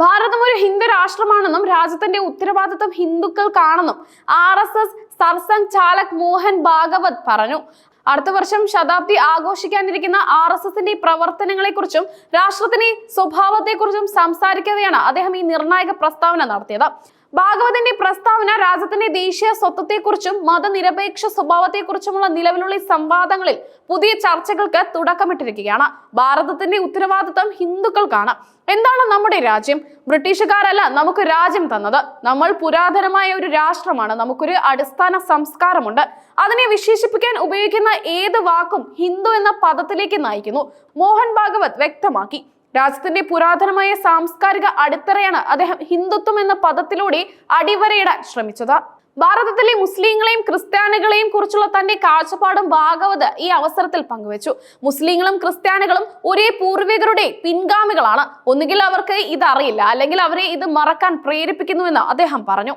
ഭാരതം ഒരു ഹിന്ദു രാഷ്ട്രമാണെന്നും രാജ്യത്തിന്റെ ഉത്തരവാദിത്വം ഹിന്ദുക്കൾക്കാണെന്നും R S S Sarsanghchalak Mohan Bhagwat പറഞ്ഞു. അടുത്ത വർഷം ശതാബ്ദി ആഘോഷിക്കാനിരിക്കുന്ന ആർ എസ് എസിന്റെ പ്രവർത്തനങ്ങളെക്കുറിച്ചും രാഷ്ട്രത്തിന്റെ സ്വഭാവത്തെക്കുറിച്ചും സംസാരിക്കവെയാണ് അദ്ദേഹം ഈ നിർണായക പ്രസ്താവന നടത്തിയത്. ഭാഗവതിന്റെ പ്രസ്താവന രാജ്യത്തിന്റെ ദേശീയ സ്വത്വത്തെക്കുറിച്ചും മതനിരപേക്ഷ സ്വഭാവത്തെക്കുറിച്ചുമുള്ള നിലവിലുള്ള സംവാദങ്ങളിൽ പുതിയ ചർച്ചകൾക്ക് തുടക്കമിട്ടിരിക്കുകയാണ്. ഭാരതത്തിന്റെ ഉത്തരവാദിത്തം ഹിന്ദുക്കൾക്കാണ്. എന്താണ് നമ്മുടെ രാജ്യം? ബ്രിട്ടീഷുകാരല്ല നമുക്ക് രാജ്യം തന്നത്. നമ്മൾ പുരാതനമായ ഒരു രാഷ്ട്രമാണ്. നമുക്കൊരു അടിസ്ഥാന സംസ്കാരമുണ്ട്. അതിനെ വിശേഷിപ്പിക്കാൻ ഉപയോഗിക്കുന്ന ഏത് വാക്കും ഹിന്ദു എന്ന പദത്തിലേക്ക് നയിക്കുന്നു. മോഹൻ ഭാഗവത് വ്യക്തമാക്കി. രാജ്യത്തിന്റെ പുരാതനമായ സാംസ്കാരിക അടിത്തറയാണ് അദ്ദേഹം ഹിന്ദുത്വം എന്ന പദത്തിലൂടെ അടിവരയിടാൻ ശ്രമിച്ചത്. ഭാരതത്തിലെ മുസ്ലിങ്ങളെയും ക്രിസ്ത്യാനികളെയും കുറിച്ചുള്ള തന്റെ കാഴ്ചപ്പാടും ഭാഗവത് ഈ അവസരത്തിൽ പങ്കുവച്ചു. മുസ്ലിങ്ങളും ക്രിസ്ത്യാനികളും ഒരേ പൂർവികരുടെ പിൻഗാമികളാണ്. ഒന്നുകിൽ അവർക്ക് ഇതറിയില്ല അല്ലെങ്കിൽ അവരെ ഇത് മറക്കാൻ പ്രേരിപ്പിക്കുന്നുവെന്ന് അദ്ദേഹം പറഞ്ഞു.